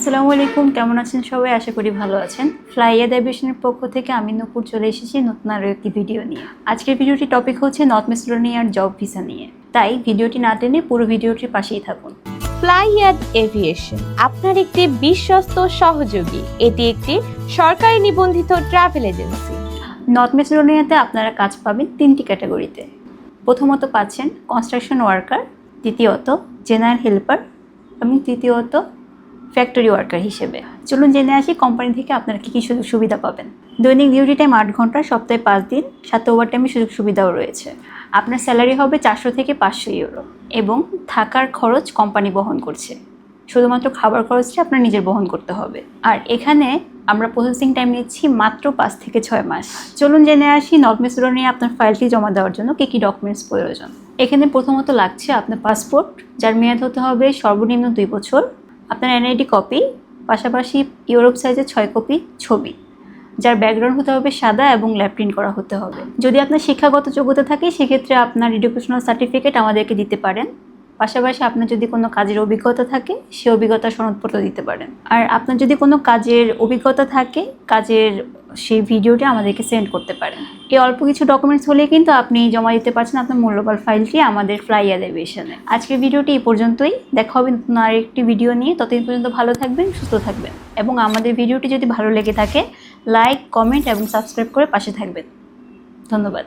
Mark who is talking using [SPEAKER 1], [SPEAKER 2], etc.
[SPEAKER 1] আসসালামু আলাইকুম কেমন আছেন সবাই? আশা করি ভালো আছেন। ফ্লাইয়াদ অ্যাভিয়েশনের পক্ষ থেকে আমি নূপুর চলে এসেছি নতুন আরও একটি ভিডিও নিয়ে। আজকের ভিডিওটি টপিক হচ্ছে নর্থ মেসিডোনিয়ার জব ভিসা নিয়ে। তাই ভিডিওটি না টেনে পুরো ভিডিওটির পাশেই থাকুন।
[SPEAKER 2] ফ্লাইয়াদ এভিয়েশন আপনার একটি বিশ্বস্ত সহযোগী। এটি একটি সরকারি নিবন্ধিত ট্রাভেল এজেন্সি
[SPEAKER 1] নর্থ মেসিডোনিয়াতে আপনারা কাজ পাবেন তিনটি ক্যাটাগরিতে। প্রথমত পাচ্ছেন কনস্ট্রাকশন ওয়ার্কার দ্বিতীয়ত জেনারেল হেল্পার এবং তৃতীয়ত ফ্যাক্টরি ওয়ার্কার হিসেবে। চলুন জেনে আসি কোম্পানি থেকে আপনারা কী কী সুযোগ সুবিধা পাবেন। দৈনিক ডিউটি টাইম আট ঘণ্টা, সপ্তাহে পাঁচ দিন, সাথে ওভার টাইমে সুযোগ সুবিধাও রয়েছে। আপনার স্যালারি হবে চারশো থেকে পাঁচশো ইউরো এবং থাকার খরচ কোম্পানি বহন করছে। শুধুমাত্র খাবার খরচটা আপনার নিজের বহন করতে হবে। আর এখানে আমরা প্রসেসিং টাইম নিচ্ছি মাত্র পাঁচ থেকে ছয় মাস। চলুন জেনে আসি নর্থ নিয়ে আপনার ফাইলটি জমা দেওয়ার জন্য কী কী ডকুমেন্টস প্রয়োজন। এখানে প্রথমত লাগছে আপনার পাসপোর্ট যার মেয়াদ হতে হবে সর্বনিম্ন দুই বছর। আপনার এনআইডি কপি পাশাপাশি ইউরোপ সাইজের ছয় কপি ছবি, যার ব্যাকগ্রাউন্ড হতে হবে সাদা এবং ল্যাব প্রিন্ট করা হতে হবে। যদি আপনার শিক্ষাগত যোগ্যতা থাকে, সেক্ষেত্রে আপনার এডুকেশনাল সার্টিফিকেট আমাদেরকে দিতে পারেন। পাশাপাশি আপনার যদি কোনো কাজের অভিজ্ঞতা থাকে, সে অভিজ্ঞতা সনদপত্র দিতে পারেন। আর আপনার যদি কোনো কাজের অভিজ্ঞতা থাকে, কাজের সেই ভিডিওটি আমাদেরকে সেন্ড করতে পারেন। এই অল্প কিছু ডকুমেন্টস হলে কিন্তু আপনি জমা দিতে পারছেন আপনার মূল্যবান ফাইলটি আমাদের ফ্লাই অ্যালিভেশনে আজকের ভিডিওটি এই পর্যন্তই। দেখা হবে নতুন আরেকটি ভিডিও নিয়ে। ততদিন পর্যন্ত ভালো থাকবেন, সুস্থ থাকবেন এবং আমাদের ভিডিওটি যদি ভালো লেগে থাকে লাইক কমেন্ট এবং সাবস্ক্রাইব করে পাশে থাকবেন। ধন্যবাদ।